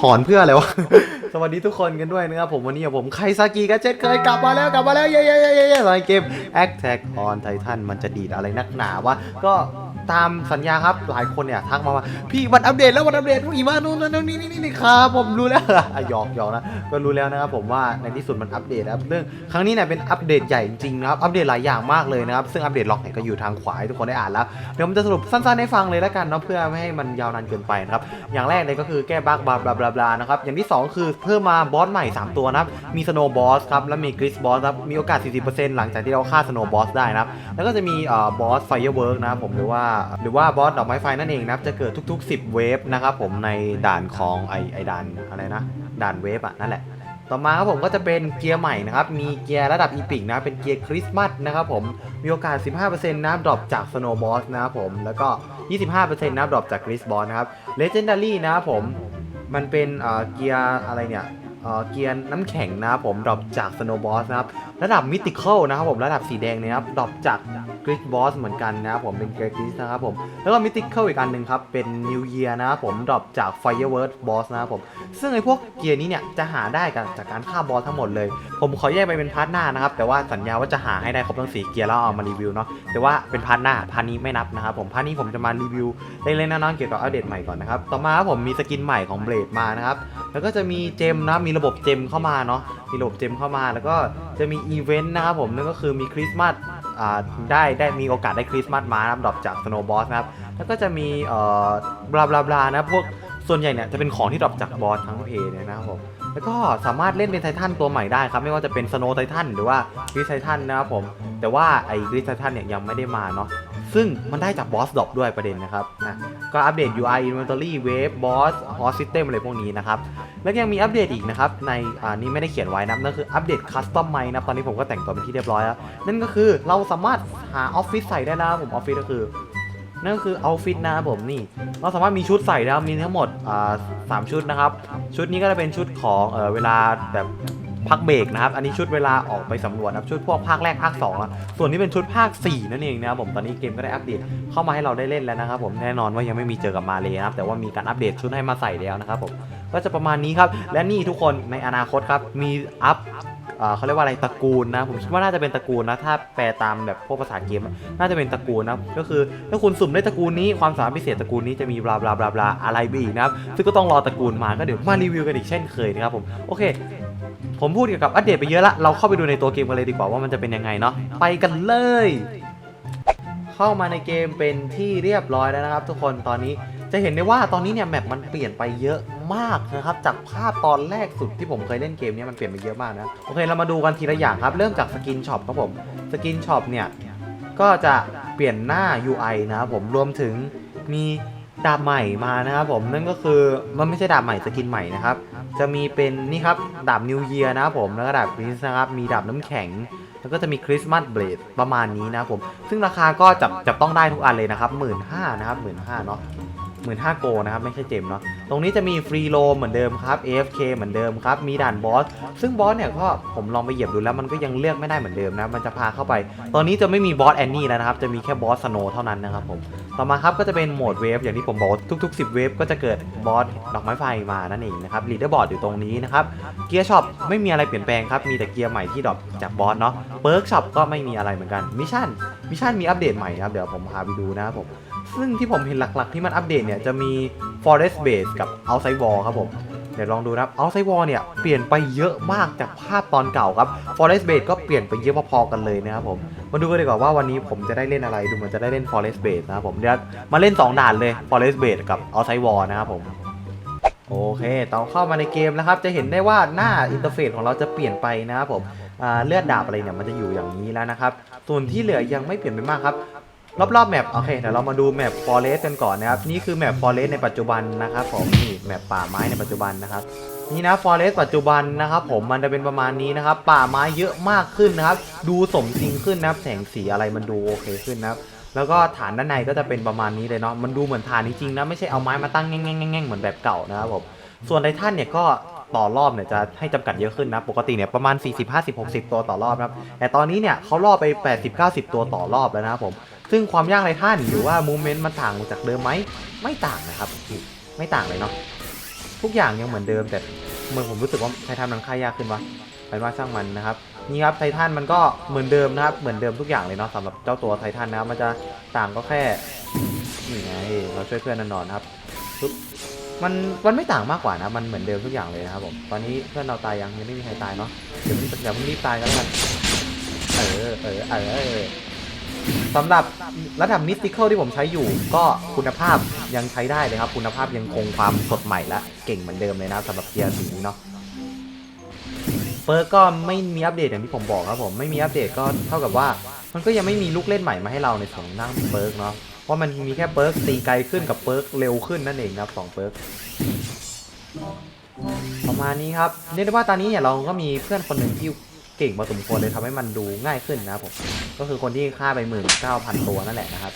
หอนเพื่ออะไรวะ สวัสดีทุกคนกันด้วยนะครับผมวันนี้ผมไคซากิกาเจ็ดเคยกลับมาแล้วกลับมาแล้วเย้เย้เย้เย้ตอนเกม Attack on Titan มันจะดีดอะไรนักหนาวะก็ตามสัญญาครับหลายคนเนี่ยทักมาว่าพี่วันอัปเดตแล้ววันอัปเดตอีมานู่นนั่นนี่นี่นี่ครับผมรู้แล้วอะหยอกหยอกนะก็รู้แล้วนะครับผมว่าในที่สุดมันอัปเดตนะครับเรื่องครั้งนี้เนี่ยเป็นอัปเดตใหญ่จริงๆนะครับอัปเดตหลายอย่างมากเลยนะครับซึ่งอัปเดตล็อกเนี่ยก็อยู่ทางขวาให้ทุกคนได้อ่านแล้วเดี๋ยวผมจะสรุปสั้นๆให้ฟังเลยแล้วกันเนาะเพื่อไม่ให้มันยาวนานเกินไปนะครับอย่างแรกเลยก็คือแก้บั๊กบลาบลาบลาบลานะครับอย่างที่สองคือเพิ่มมาบอสใหม่สามตัวนะครับมีสโนบอสครับและมีกริสบอสครับมีโอกาส 40%หลังจากที่เราฆ่าสโนบอสได้นะครับแล้วก็จะมีเอ่อบอสไฟเวิร์กนะครับผมหรือว่าหรือว่าบอสดอกไม้ไฟนั่นเองนะครับจะเกิดทุก ๆ 10 เวฟนะครับผมในด่านของไอไอด่านอะไรนะ ด่านเวฟอะนั่นแหละต่อมาครับผมก็จะเป็นเกียร์ใหม่นะครับ มีเกียร์ระดับอีพิกนะ เป็นเกียร์คริสต์มาสนะครับผม มีโอกาส 15%นะดรอปจากสโนบอสนะครับผม แล้วก็ 25%นะดรอปจากกริสบอสนะครับเลเจนดารี่นะครับผม มันเป็นเกียร์อะไรเนี่ยเกียร์น้ำแข็งนะครับผมดรอปจากสโนบอสนะครับ ระดับมิติค a ลนะครับผม ระดับสีแดงเนี่ยครับดรอปจาก กริสบอสเหมือนกันนะครับผมเป็นเกรกริสนะครับผมแล้วก็มิติเค a ลอีกอันหนึ่งครับเป็นนิวเยียนะครับผมดรอปจากไฟเ r อร์ b บอสนะครับผมซึ่งไอ้พวกเกียร์นี้เนี่ยจะหาได้กันจากการฆ่าบอสทั้งหมดเลย ผมขอแยกไปเป็นพาร์ทหน้านะครับแต่ว่าสัญญาว่าจะหาให้ได้ครบทั้งสีเกียร์แล้วเอามารีวิวเนาะแต่ว่าเป็นพาร์ทหน้าพาร์ทนี้ไม่นับนะครับผมพาร์ทนี้ผมจะมารีวิวเล็กๆน้อยๆเกี่ยวกับอัปเดตใหม่ก่อนนะครับต่อมาครับผมมีสกินใหม่ของเบลดมานะครับแล้วก็จะมีเจมนะมีระบบเจมเข้ามาเนาะมีระบบเจมเข้ามา แล้วก็จะมีอีเวนต์นะครับผมนั่นก็คือมีคริสต์มาส ได้ได้มีโอกาสได้คริสต์มาสมานะครับดรอปจากสโนบอสนะครับ แล้วก็จะมีเอ่อบลาบลาบลานะพวกส่วนใหญ่เนี่ยจะเป็นของที่ดรอปจากบอสทั้งเพย์เนี่ยนะครับผมแล้วก็สามารถเล่นเป็นไททันตัวใหม่ได้ครับ ไม่ว่าจะเป็นสโนไททันหรือว่ากริสไททันนะครับผม แต่ว่าไอ้กริสไททันเนี่ยยังไม่ได้มาเนาะซึ่งมันได้จากบอสดรอปด้วยประเด็นนะครับนะก็อัปเดต UI Inventory Wave Boss Host System อะไรพวกนี้นะครับ แล้วยังมีอัปเดตอีกนะครับ ในอ่านี่ไม่ได้เขียนไว้นะนั่นคืออัปเดตคัสตอมไมนะตอนนี้ผมก็แต่งตัวเป็นที่เรียบร้อยแล้ว นั่นก็คือเราสามารถหาออฟฟิศใส่ได้แล้วผมออฟฟิศก็คือนั่นก็คือเอาฟิตนะครับผมนี่เราสามารถมีชุดใส่ได้มีทั้งหมดอ่าสามชุดนะครับ ชุดนี้ก็จะเป็นชุดของเออเวลาแบบพักเบรกนะครับ อันนี้ชุดเวลาออกไปสำรวจนะครับชุดพวกภาคแรกภาค2แล้วส่วนนี้เป็นชุดภาค 4 นั่นเองนะครับผมตอนนี้เกมก็ได้อัปเดตเข้ามาให้เราได้เล่นแล้วนะครับผมแน่นอนว่ายังไม่มีเจอกับมาเลยนะครับแต่ว่ามีการอัปเดตชุดให้มาใส่แล้วนะครับผม ก็จะประมาณนี้ครับ และนี่ทุกคนในอนาคตครับ มีอัพเอ่อเขาเรียกว่าอะไรตระกูลนะ ผมคิดว่าน่าจะเป็นตระกูลนะ ถ้าแปลตามแบบพวกภาษาเกมอะน่าจะเป็นตระกูลนะ ก็คือถ้าคุณสุ่มได้ตระกูลนี้ ความสามารถพิเศษตระกูลนี้จะมีบลาบลาบลาบลาอะไรไปอีกนะครับ ซึ่งก็ต้องรอตระกูลมาก็เดี๋ยวมารีวิวกันอีกเช่นเคยนะครับผม โอเค ผมพูดเกี่ยวกับอัปเดตไปเยอะละ เราเข้าไปดูในตัวเกมกันเลยดีกว่าว่ามันจะเป็นยังไงเนาะ ไปกันเลย เข้ามาในเกมเป็นที่เรียบร้อยแล้วนะครับ ทุกคน ตอนนี้ จะเห็นได้ว่าตอนนี้เนี่ยแมปมันเปลี่ยนไปเยอะมากนะครับ จากภาพตอนแรกสุดที่ผมเคยเล่นเกมนี้มันเปลี่ยนไปเยอะมากนะ โอเคเรามาดูกันทีละอย่างครับ เริ่มจากสกินช็อปครับผม สกินช็อปเนี่ย ก็จะเปลี่ยนหน้า UI นะครับผม รวมถึงมีดาบใหม่มานะครับผม นั่นก็คือมันไม่ใช่ดาบใหม่สกินใหม่นะครับ จะมีเป็นนี่ครับดาบนิวเยียนะครับผม แล้วก็ดาบกรีซนะครับ มีดาบน้ำแข็งแล้วก็จะมีคริสต์มาสเบลดประมาณนี้นะครับผม ซึ่งราคาก็จับจับต้องได้ทุกอันเลยนะครับหมื่นห้านะครับหมื่นห้าเนาะ หมื่นห้าโกนะครับไม่ใช่เจมเนาะตรงนี้จะมีฟรีโลมเหมือนเดิมครับ AFK เหมือนเดิมครับมีด่านบอสซึ่งบอสเนี่ยก็ผมลองไปเหยียบดูแล้วมันก็ยังเลือกไม่ได้เหมือนเดิมนะมันจะพาเข้าไป ตอนนี้จะไม่มีบอสแอนนี่แล้วนะครับจะมีแค่บอสสโนเท่านั้นนะครับผมต่อมาครับก็จะเป็นโหมดเวฟอย่างที่ผมบอกทุก ๆ 10 เวฟก็จะเกิดบอสดอกไม้ไฟมานั่นเองนะครับลีดเดอร์บอร์ดอยู่ตรงนี้นะครับเกียร์ช็อปไม่มีอะไรเปลี่ยนแปลงครับมีแต่เกียร์ใหม่ที่ดรอปจากบอสเนาะเปิร์กช็อปก็ไม่มีอะไรเหมือนกันมิชชั่นมิชชั่นมีอัปเดตใหม่ครับเดี๋ยวผมพาไปดูนะครับผม ซึ่งที่ผมเห็นหลักๆ ที่มันอัปเดตเนี่ยจะมี Forest Base กับ Outside Wall ครับผม เดี๋ยวลองดูนะครับ Outside Wall เนี่ยเปลี่ยนไปเยอะมากจากภาพตอนเก่าครับ Forest Base ก็เปลี่ยนไปเยอะพอๆกันเลยนะครับผม มาดูกันดีกว่าว่าวันนี้ผมจะได้เล่นอะไร ดูเหมันจะได้เล่น Forest Base นะครับผม เดี๋ยวมาเล่น 2 ด่านเลย Forest Base กับ Outside Wall นะครับผม โอเคตอนเข้ามาในเกมแล้วครับ จะเห็นได้ว่าหน้าอินเทอร์เฟซของเราจะเปลี่ยนไปนะครับผมเลือดดาบอะไรเนี่ยมันจะอยู่อย่างนี้แล้วนะครับ ส่วนที่เหลือยังไม่เปลี่ยนไปมากครับ รอบๆแมปโอเคเดี๋ยวเรามาดูแมปฟอเรสกันก่อนนะครับ นี่คือแมปฟอเรสในปัจจุบันนะครับผมนี่แมปป่าไม้ในปัจจุบันนะครับนี่นะฟอเรสปัจจุบันนะครับผมมันจะเป็นประมาณนี้นะครับ ป่าไม้เยอะมากขึ้นนะครับ ดูสมจริงขึ้นนะครับ แสงสีอะไรมันดูโอเคขึ้นนะครับแล้วก็ฐานด้านในก็จะเป็นประมาณนี้เลยเนาะมันดูเหมือนฐานจริงๆนะไม่ใช่เอาไม้มาตั้งแง่งๆๆเหมือนแบบเก่านะครับผมส่วนไททันเนี่ยก็ต่อรอบเนี่ยจะให้จำกัดเยอะขึ้นนะ ปกติเนี่ยประมาณ 40 50 60 ตัวต่อรอบนะครับ แต่ตอนนี้เนี่ยเขารอบไป 80 90 ตัวต่อรอบแล้วนะครับผม ซึ่งความยากไททันหรือว่ามูเมนต์มันต่างจากเดิมไหมไม่ต่างนะครับ ไม่ต่างเลยเนาะทุกอย่างยังเหมือนเดิมแต่เหมือนผมรู้สึกว่าไททันมันค่ายากขึ้นวะไปว่าช่างมันนะครับนี่ครับไททันมันก็เหมือนเดิมนะครับเหมือนเดิมทุกอย่างเลยเนาะสำหรับเจ้าตัวไททันนะครับมันจะต่างก็แค่นี่ไงเราช่วยเพื่อนแน่นอนนะครับมันมันไม่ต่างมากกว่านะ มันเหมือนเดิมทุกอย่างเลยนะครับผม ตอนนี้เพื่อนเราตายยังยังไม่มีใครตายเนาะเดี๋ยวอย่าเพิ่งรีบตายกันแล้วกัน เออเออเออ สำหรับระดับมิสติค a l ที่ผมใช้อยู่ ก็คุณภาพยังใช้ได้เลยครับ คุณภาพยังคงความสดใหม่และเก่งเหมือนเดิมเลยนะสำหรับเกียร์สีนี้เนาะเปิร์กก็ไม่มีอัปเดตอย่างที่ผมบอกครับผมไม่มีอัปเดตก็เท่ากับว่า มันก็ยังไม่มีลูกเล่นใหม่มาให้เราในส่วนของเปิร์กเนาะเพราะมันมีแค่เปิร์กตีไกลขึ้นกับเปิร์กเร็วขึ้นนั่นเองครับสองเปิร์กประมาณนี้ครับเรียกได้ว่าตอนนี้เนี่ยเราก็มีเพื่อนคนหนึ่งที่ เก่งพอสมควรเลยทำให้มันดูง่ายขึ้นนะครับผมก็คือคนที่ฆ่าไปหมื่นเก้าพันตัวนั่นแหละนะครับ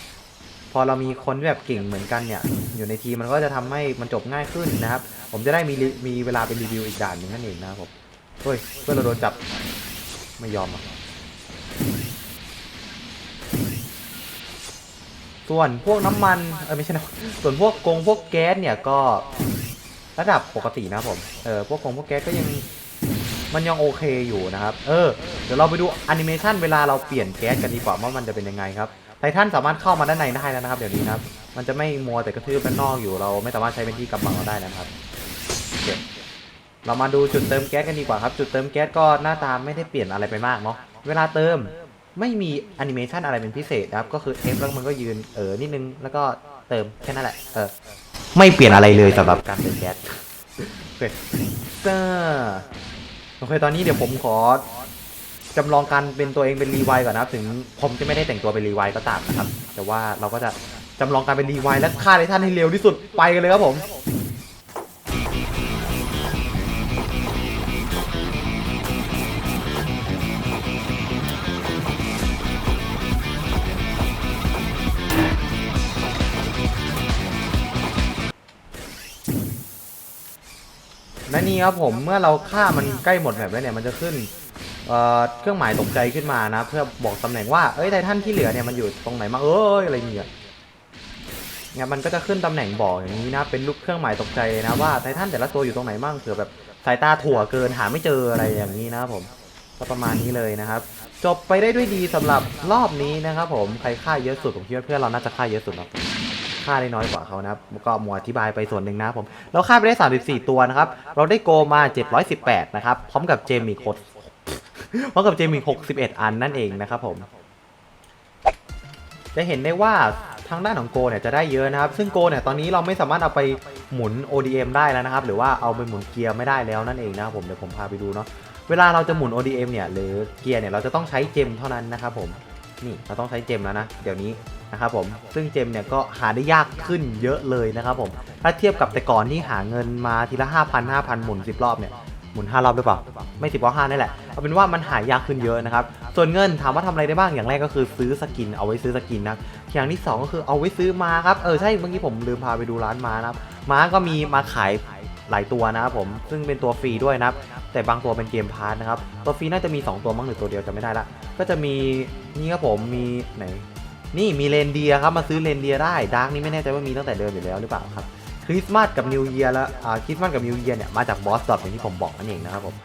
พอเรามีคนแบบเก่งเหมือนกันเนี่ย อยู่ในทีมมันก็จะทำให้มันจบง่ายขึ้นนะครับ ผมจะได้มีมีเวลาเป็นรีวิวอีกด่านหนึ่งนั่นเองนะครับผมเฮ้ยเพื่อนเราโดนจับไม่ยอมอะส่วนพวกน้ำมันเออไม่ใช่นะส่วนพวกกงพวกแก๊สเนี่ยก็ระดับปกตินะครับผม เออพวกกงพวกแก๊สก็ยัง มันยังโอเคอยู่นะครับ เออ เดี๋ยวเราไปดูแอนิเมชันเวลาเราเปลี่ยนแก๊สกันดีกว่าว่ามันจะเป็นยังไงครับ ไททันสามารถเข้ามาด้านในได้แล้วนะครับ เดี๋ยวนี้นะครับ มันจะไม่มัวแต่กระทืบด้านนอกอยู่ เราไม่สามารถใช้เป็นที่กำบังเราได้นะครับเเรามาดูจุดเติมแก๊สกันดีกว่าครับ จุดเติมแก๊สก็หน้าตาไม่ได้เปลี่ยนอะไรไปมากเนาะ เวลาเติมไม่มีแอนิเมชันอะไรเป็นพิเศษนะครับ ก็คือ F แล้วมันก็ยืนเออนิดนึง แล้วก็เติมแค่นั้นแหละ เออ ไม่เปลี่ยนอะไรเลยสำหรับการเติมแก๊สเคเซอร์ โอเคตอนนี้เดี๋ยวผมขอจำลองการเป็นตัวเองเป็นรีไวก่อนนะครับ ถึงผมจะไม่ได้แต่งตัวเป็นรีไวก็ตามนะครับ แต่ว่าเราก็จะจำลองการเป็นรีไวและฆ่าในท่านให้เร็วที่สุดไปกันเลยครับผม นี่ครับผมเมื่อเราฆ่ามันใกล้หมดแบบแล้วเนี่ยมันจะขึ้นเเครื่องหมายตกใจขึ้นมานะ เพื่อบอกตำแหน่งว่าเอ้ยไททันที่เหลือเนี่ยมันอยู่ตรงไหนมางเอ้ยอะไรเงี้ยเนี่ยมันก็จะขึ้นตำแหน่งบอกอย่างนี้นะ เป็นรูปเครื่องหมายตกใจนะว่าไททันแต่ละตัวอยู่ตรงไหนบ้างเผื่อแบบสายตาถั่วเกินหาไม่เจออะไรอย่างนี้นะครับผมก็ประมาณนี้เลยนะครับ จบไปได้ด้วยดีสำหรับรอบนี้นะครับผมใครฆ่าเยอะสุดผมคิดว่าเพื่อนเราน่าจะฆ่าเยอะสุดนะ ค่าได้น้อยกว่าเขานะครับก็หมวอธิบายไปส่วนหนึ่งนะผมเราค่าไปได้ 34 ตัวนะครับ เราได้โกมา 718 นะครับ พร้อมกับเจมอีกหกพร้อมกับเจมอีก61 อันนั่นเองนะครับผม จะเห็นได้ว่าทางด้านของโกเนี่ยจะได้เยอะนะครับ ซึ่งโกเนี่ยตอนนี้เราไม่สามารถเอาไปหมุน ODM ได้แล้วนะครับ หรือว่าเอาไปหมุนเกียร์ไม่ได้แล้วนั่นเองนะครับผมเดี๋ยวผมพาไปดูเนาะเวลาเราจะหมุน ODM เนี่ยหรือเกียร์เนี่ยเราจะต้องใช้เจมเท่านั้นนะครับผม นี่เราต้องใช้เจมแล้วนะเดี๋ยวนี้นะครับผมซึ่งเจมเนี่ยก็หาได้ยากขึ้นเยอะเลยนะครับผมถ้าเทียบกับแต่ก่อนที่หาเงินมาทีละ5,000 5,000หมุน10รอบเนี่ยหมุน5รอบหรือเปล่าไม่10ก็5นี่แหละเอาเป็นว่ามันหายากขึ้นเยอะนะครับส่วนเงินถามว่าทำอะไรได้บ้างอย่างแรกก็คือซื้อสกินเอาไว้ซื้อสกินนะอย่างที่สองก็คือเอาไว้ซื้อมาครับเออใช่เมื่อกี้ผมลืมพาไปดูร้านม้านะครับม้าก็มีมาขาย หลายตัวนะครับผมซึ่งเป็นตัวฟรีด้วยนะครับแต่บางตัวเป็นเกมพาร์ทนะครับตัวฟรีน่าจะมี 2 ตัวมั้งหรือตัวเดียวจะไม่ได้ละก็จะมีนี่ครับผมมีไหนนี่มีเรนเดียครับมาซื้อเรนเดียได้ดาร์กนี่ไม่แน่ใจว่ามีตั้งแต่เดิมอยู่แล้วหรือเปล่าครับคริสต์มาสกับนิวเยียร์แล้วอ่าคริสต์มาสกับนิวเยียร์เนี่ยมาจากบอสดอทอย่างที่ผมบอกนั่นเองนะครับผม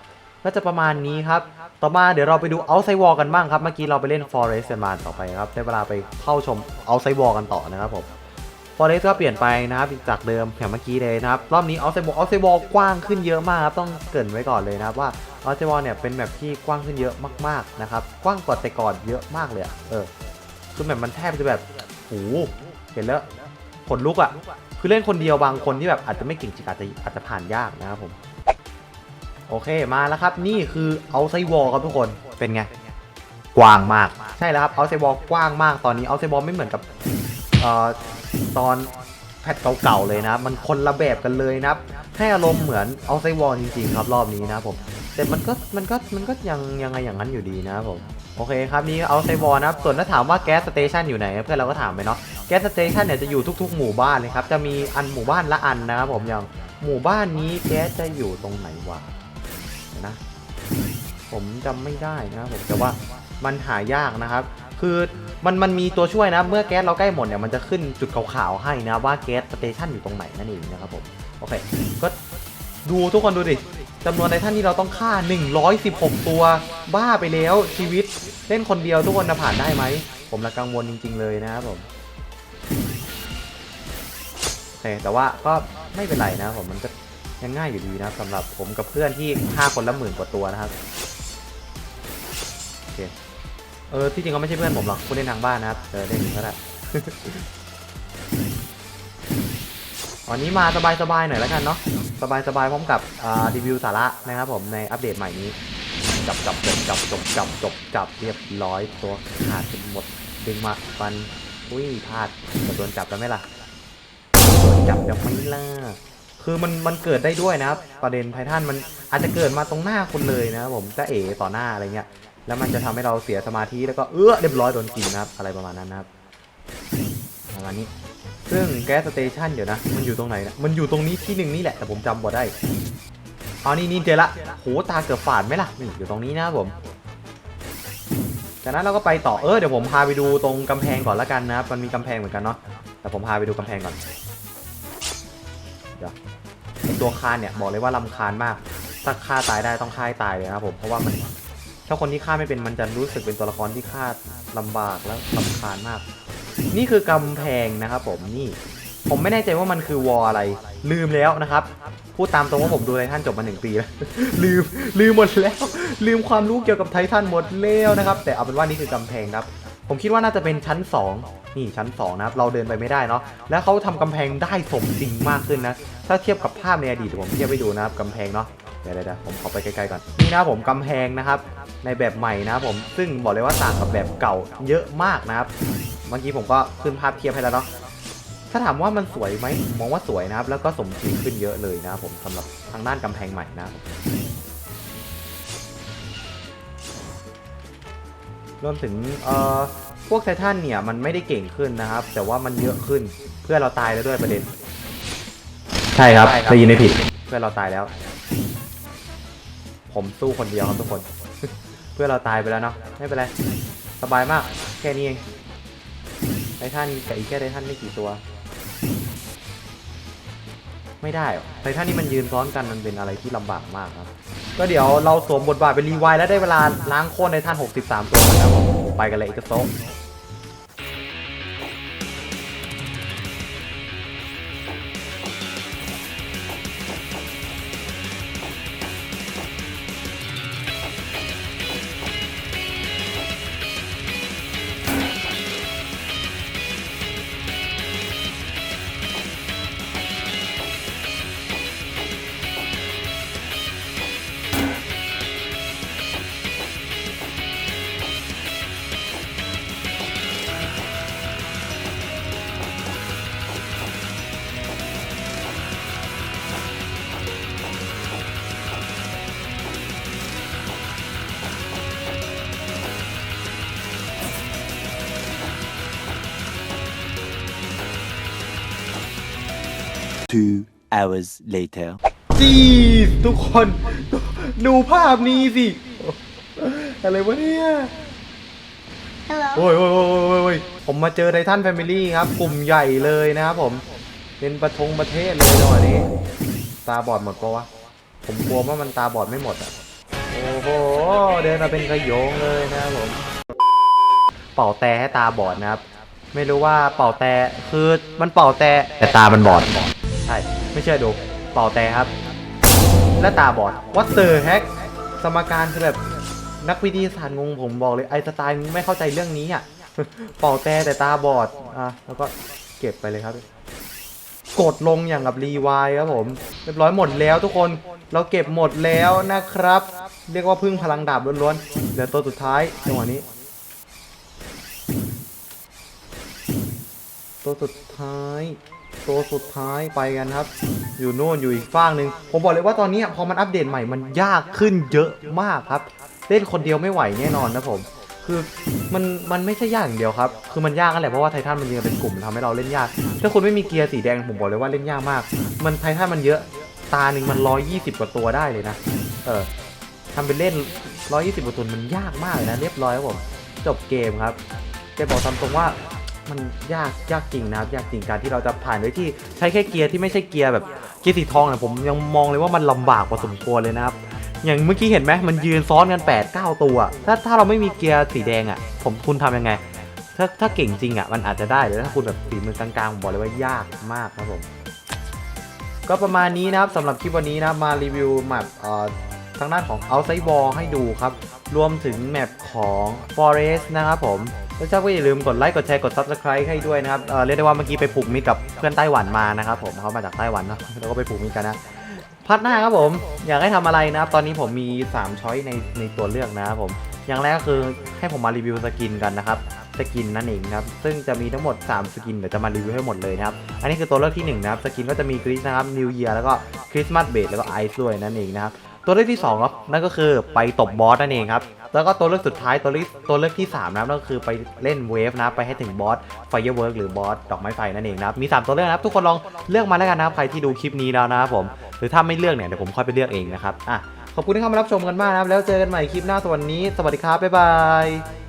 ก็จะประมาณนี้ครับ ต่อมาเดี๋ยวเราไปดูเอาไซวอลกันบ้างครับ เมื่อกี้เราไปเล่นฟอเรสต์กันมาต่อไปครับ ได้เวลาไปเข้าชมเอาไซวอลกันต่อนะครับผม อเรสก็เปลี่ยนไปนะครับจากเดิมอย่างเมื่อกี้เลยนะครับรอบนี้เอาไซวอลเอาไซวอลกว้างขึ้นเยอะมากครับต้องเกรินไว้ก่อนเลยนะครับว่าเอาไซวอลเนี่ยเป็นแบบที่กว้างขึ้นเยอะมากๆนะครับกว้างกว่าแต่ก่อนเยอะมากเลยเออคือแบบมันแทบจะแบบโหเห็นแล้วขนลุกอะ่ะคือเล่นคนเดียวบางคนที่แบบอาจจะไม่เก่งจริงอาจจะอาจจะผ่านยากนะครับผมโอเคมาแล้วครับนี่คือเอาไซวอลครับทุกคนเป็นไงกว้างมาก ใช่แล้วครับเอาไซวอลกว้างมากตอนนี้เอาไซวอลไม่เหมือนกับเอ่อ ตอนแพทเก่าๆเลยนะ มันคนละแบบกันเลยนะให้อารมณ์เหมือนเอาไซวอลจริงๆครับรอบนี้นะผมแต่มันก็มันก็มันก็ยังยังไงอย่างนั้นอยู่ดีนะผมโอเคครับนี่เอาไซบอร์นะครับส่วนถ้าถามว่าแก๊สสเตชันอยู่ไหนเพื่อนเราก็ถามไปเนาะแก๊สสเตชันเนี่ยจะอยู่ทุก ๆ หมู่บ้านเลยครับจะมีอันหมู่บ้านละอันนะครับผมอย่างหมู่บ้านนี้แก๊สจะอยู่ตรงไหนวะนะ ผมจำไม่ได้นะผมแต่ว่ามันหายากนะครับ คือมันมันมีตัวช่วยนะเมื่อแก๊สเราใกล้หมดเนี่ยมันจะขึ้นจุดขาวๆให้นะว่าแก๊สสเตชันอยู่ตรงไหนนั่นเองนะครับผมโอเคก็ดูทุกคนดูดิจำนวนไททันที่เราต้องฆ่า 116 ตัว บ้าไปแล้วชีวิตเล่นคนเดียวทุกคนจะผ่านได้ไหม ผมละกังวลจริง ๆ เลยนะครับผมโอเคแต่ว่าก็ไม่เป็นไรนะครับผมมันก็ยังง่ายอยู่ดีนะสำหรับผมกับเพื่อนที่ฆ่าคนละหมื่นกว่าตัวนะครับโอเค เออที่จริงก็ไม่ใช่เพื่อนผมหรอกผู้เล่นทางบ้านนะครับเออเล่นก็ได้วันนี้มาสบายๆหน่อยแล้วกันเนาะสบายๆพร้อมกับอ่ารีวิวสาระนะครับผมในอัปเดตใหม่นี้จับจับจบจับจบจับจบจับเรียบร้อยตัวขาดเป็นหมดดึงมาฟันอุ้ยพลาดจะโดนจับแล้วไหมล่ะโดนจับจะไม่ล่ะคือมันมันเกิดได้ด้วยนะครับประเด็นไททันมันอาจจะเกิดมาตรงหน้าคุณเลยนะครับผมจะเอ๋ต่อหน้าอะไรเงี้ย แล้วมันจะทำให้เราเสียสมาธิแล้วก็เออเรียบร้อยโดนกินนะครับ อะไรประมาณนั้นนะครับประมาณนี้ ซึ่งแก๊สสเตชันเดี๋ยวนะ มันอยู่ตรงไหนนะมันอยู่ตรงนี้ที่หนึ่งนี่แหละแต่ผมจำบ่ได้เอานี่นี่เจอละโหตาเกือบฝาดไหมล่ะนี่อยู่ตรงนี้นะผมจากนั้นเราก็ไปต่อเออเดี๋ยวผมพาไปดูตรงกำแพงก่อนละกันนะครับมันมีกำแพงเหมือนกันเนาะแต่ผมพาไปดูกำแพงก่อนเดี๋ยวตัวคานเนี่ยบอกเลยว่าลำคาญมากถ้าฆ่าตายได้ต้องฆ่าตายเลยนะผมเพราะว่ามัน ถ้าคนที่ฆ่าไม่เป็นมันจะรู้สึกเป็นตัวละครที่ฆ่าลำบากแล้วลำคาญมาก นี่คือกำแพงนะครับผมนี่ ผมไม่แน่ใจว่ามันคือวอลอะไร ลืมแล้วนะครับ พูดตามตรงว่าผมดูไททันจบมาหนึ่งปีแล้ว ลืมลืมหมดแล้ว ลืมความรู้เกี่ยวกับไททันหมดแล้วนะครับ แต่เอาเป็นว่านี่คือกำแพงครับ ผมคิดว่าน่าจะเป็นชั้น 2 นี่ชั้น 2 นะครับ เราเดินไปไม่ได้เนาะแล้วเขาทำกำแพงได้สมจริงมากขึ้นนะถ้าเทียบกับภาพในอดีตผมเทียบไปดูนะครับกำแพงเนาะ เดี๋ยวเดี๋ยวเดี๋ยวผมขอไปใกล้ๆก่อน นี่นะครับผมกำแพงนะครับ ในแบบใหม่นะครับผมซึ่งบอกเลยว่าต่างกับแบบเก่าเยอะมากนะครับ เมื่อกี้ผมก็ขึ้นภาพเทียบให้แล้วเนาะถ้าถามว่ามันสวยไหมผมมองว่าสวยนะครับ แล้วก็สมจริงขึ้นเยอะเลยนะครับผมสำหรับทางด้านกำแพงใหม่นะครับผมรวมถึงเอ่อพวกไททันเนี่ยมันไม่ได้เก่งขึ้นนะครับ แต่ว่ามันเยอะขึ้นเพื่อนเราตายแล้วด้วยประเด็น ใช่ครับได้ยินไม่ผิดเพื่อนเราตายแล้ว ผมสู้คนเดียวครับทุกคน เพื่อเราตายไปแล้วเนาะไม่เป็นไรสบายมาก แค่นี้เองไททันกับอีกแค่ไททันไม่กี่ตัว ไม่ได้หรอไททันนี่มันยืนซ้อนกันมันเป็นอะไรที่ลำบากมากครับ ก็เดี๋ยวเราสวมบทบาทเป็นรีไวแล้วได้เวลาล้างโค่นไททัน63 ตัวแล้วไปกันเลยอีกโต๊ะ Two hours later. จีทุกคนดูภาพนี้สิ อะไรวะเนี่ย Hello. โอ้ยโอ้ยโอ้ยโอ้ยโอ้ยผมมาเจอไททันแฟมิลี่ครับ กลุ่มใหญ่เลยนะครับผม เป็นประทงประเทศเลยจังหวะนี้ ตาบอดหมดปะวะ ผมกลัวว่ามันตาบอดไม่หมดอะ โอ้โห เดินมาเป็นขโยงเลยนะครับผม เป่าแต่ให้ตาบอดนะครับ ไม่รู้ว่าเป่าแต่คือมันเป่าแต่แต่ตามันบอดใช่ ไม่เชื่อดูเป่าแต่ครับ และตาบอด what the heck สมการคือแบบนักวิทยาศาสตร์งงผมบอกเลยไอสไตน์ไม่เข้าใจเรื่องนี้อะเป่าแต่แต่ตาบอดอะแล้วก็เก็บไปเลยครับ กดลงอย่างกับรีวายครับผมเรียบร้อยหมดแล้วทุกคนเราเก็บหมดแล้วนะครับ เรียกว่าพึ่งพลังดาบล้วนๆเหลือตัวสุดท้ายจังหวะนี้ตัวสุดท้าย ตัวสุดท้ายไปกันครับ อยู่โน่นอยู่อีกฝั่งหนึ่งผมบอกเลยว่าตอนนี้พอมันอัปเดตใหม่มันยากขึ้นเยอะมากครับ เล่นคนเดียวไม่ไหวแน่นอนนะผม คือมันมันไม่ใช่ยากอย่างเดียวครับ คือมันยากนั่นแหละเพราะว่าไททันมันยืนเป็นกลุ่มทำให้เราเล่นยาก ถ้าคุณไม่มีเกียร์สีแดงผมบอกเลยว่าเล่นยากมาก มันไททันมันเยอะตาหนึ่งมันร้อยยี่สิบกว่าตัวได้เลยนะ เออทำเป็นเล่นร้อยยี่สิบกว่าตัวมันยากมากเลยนะเรียบร้อยครับผมจบเกมครับจะบอกตามตรงว่า มันยากยากจริงนะครับยากจริงการที่เราจะผ่านโดยที่ใช้แค่เกียร์ที่ไม่ใช่เกียร์แบบเกียร์สีทองเนี่ยผมยังมองเลยว่ามันลำบากพอสมควรเลยนะครับ อย่างเมื่อกี้เห็นไหมมันยืนซ้อนกัน8 9ตัว ถ้าถ้าเราไม่มีเกียร์สีแดงอะ่ะ ผมคุณทำยังไง ถ้าถ้าเก่งจริงอะ่ะมันอาจจะได้แต่ถ้าคุณแบบฝีมือกลางๆผมบอกเลยว่ายากมากครับผมก็ประมาณนี้นะครับสำหรับคลิปวันนี้นะมารีวิวแมปเอ่อทางด้านของ Outside Wall ให้ดูครับ รวมถึงแมปของ Forest นะครับผม แล้วเจ้าก็อย่าลืมกดไลค์กดแชร์กด Subscribe ให้ด้วยนะครับเอ่อเรียกได้ว่าเมื่อกี้ไปปลูกมิตรกับเพื่อนไต้หวันมานะครับผมเขามาจากไต้หวันเนาะแล้วก็ไปปลูกมิตรกันนะพัดหน้าครับผมอยากให้ทำอะไรนะครับ ตอนนี้ผมมี3ช้อยในในตัวเลือกนะครับผมอย่างแรกก็คือให้ผมมารีวิวสกินกันนะครับสกินนั่นเองนะครับซึ่งจะมีทั้งหมด 3 สกินเดี๋ยวจะมารีวิวให้หมดเลยนะครับอันนี้คือตัวเลือกที่1นะครับสกินก็จะมีคริสนะครับนิวเยียแล้วก็คริสต์มาสเบดแล้วก็ไอซ์ด้วยนั่นเองนะครับตัวเลือกที่2ครับนั่นก็คือไปตบบอสนั่นเองครับ แล้วก็ตัวเลือกสุดท้ายตัวเลือกตัวเลือกที่ 3 นะครับนั่นก็คือไปเล่นเวฟนะไปให้ถึงบอสไฟเยอร์เวิร์กหรือบอสดอกไม้ไฟนั่นเองนะครับมี 3 ตัวเลือกนะครับทุกคนลองเลือกมาแล้วกันนะครับใครที่ดูคลิปนี้แล้วนะครับผมหรือถ้าไม่เลือกเนี่ยเดี๋ยวผมค่อยไปเลือกเองนะครับอะขอบคุณที่เข้ามารับชมกันมากนะครับแล้วเจอกันใหม่คลิปหน้าสวันนี้ สวัสดีครับบ๊ายบาย